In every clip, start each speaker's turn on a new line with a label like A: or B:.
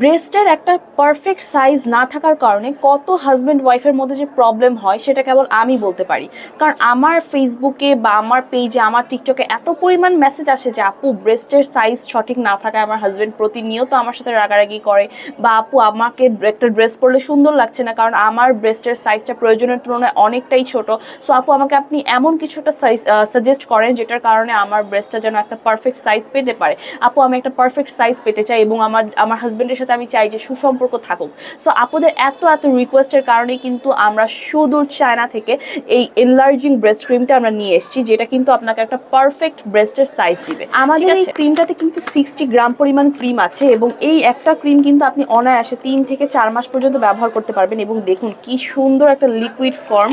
A: ব্রেস্টের একটা perfect size না থাকার কারণে কত হাজব্যান্ড ওয়াইফের মধ্যে যে প্রবলেম হয়, সেটা কেবল আমি বলতে পারি। কারণ আমার ফেসবুকে বা আমার পেজে আমার টিকটকে এত পরিমাণ মেসেজ আসে যে, আপু, ব্রেস্টের সাইজ সঠিক না থাকায় আমার হাজব্যান্ড প্রতিনিয়ত আমার সাথে রাগারাগি করে বা আপু, আমাকে একটা ড্রেস পরলে সুন্দর লাগছে না, কারণ আমার ব্রেস্টের সাইজটা প্রয়োজনের তুলনায় অনেকটাই ছোট। সো আপু, আমাকে আপনি এমন কিছু একটা সাইজ সাজেস্ট করেন যেটার কারণে আমার ব্রেস্টটা যেন একটা পারফেক্ট সাইজ পেতে পারে। আপু, আমি একটা পারফেক্ট সাইজ পেতে চাই এবং আমার আমার হাজব্যান্ডের সাথে আমি চাই যে সুসম্পর্ক থাকুক। সো আপুদের এত এত রিকোয়েস্টের কারণে কিন্তু আমরা সুদূর চায়না থেকে এই এনলার্জিং ব্রেস্ট ক্রিমটা আমরা নিয়ে এসেছি যেটা কিন্তু আপনাকে একটা পারফেক্ট ব্রেস্টের সাইজ দিবে। আমাদের এই ক্রিমটাতে কিন্তু সিক্সটি গ্রাম পরিমাণ ক্রিম আছে এবং এই একটা ক্রিম কিন্তু আপনি অনায়াসে তিন থেকে চার মাস পর্যন্ত ব্যবহার করতে পারবেন এবং দেখুন কি সুন্দর একটা লিকুইড ফর্ম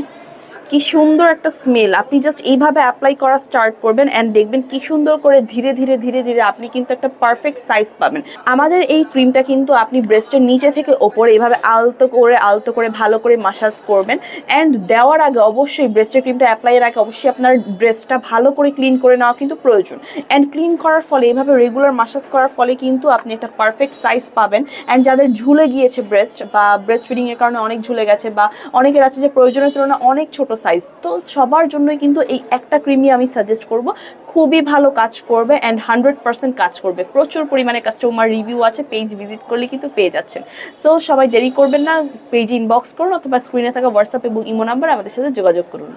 A: কি সুন্দর একটা স্মেল আপনি জাস্ট এইভাবে অ্যাপ্লাই করা স্টার্ট করবেন অ্যান্ড দেখবেন কি সুন্দর করে ধীরে ধীরে ধীরে ধীরে আপনি কিন্তু একটা পারফেক্ট সাইজ পাবেন। আমাদের এই ক্রিমটা কিন্তু আপনি ব্রেস্টের নিচে থেকে ওপরে এইভাবে আলতো করে আলতো করে, ভালো করে মাসাজ করবেন। অ্যান্ড দেওয়ার আগে অবশ্যই ব্রেস্টের ক্রিমটা অ্যাপ্লাইয়ের আগে অবশ্যই আপনার ব্রেস্টটা ভালো করে ক্লিন করে নেওয়া কিন্তু প্রয়োজন। অ্যান্ড ক্লিন করার ফলে এইভাবে রেগুলার মাসাজ করার ফলে কিন্তু আপনি একটা পারফেক্ট সাইজ পাবেন। অ্যান্ড যাদের ঝুলে গিয়েছে ব্রেস্ট বা ব্রেস্ট ফিডিংয়ের কারণে অনেক ঝুলে গেছে বা অনেকের আছে যে প্রয়োজনের তুলনায় অনেক ছোট সাইজ তো সবার জন্যই কিন্তু এই একটা ক্রিমই আমি সাজেস্ট করব। খুবই ভালো কাজ করবে অ্যান্ড হান্ড্রেড পার্সেন্ট কাজ করবে। প্রচুর পরিমাণে কাস্টমার রিভিউ আছে পেজ ভিজিট করলে কিন্তু পেয়ে যাচ্ছেন। সো সবাই দেরি করবেন না পেজ ইনবক্স করুন অথবা স্ক্রিনে থাকা হোয়াটসঅ্যাপ এবং ইমো নাম্বার আমাদের সাথে যোগাযোগ করুন।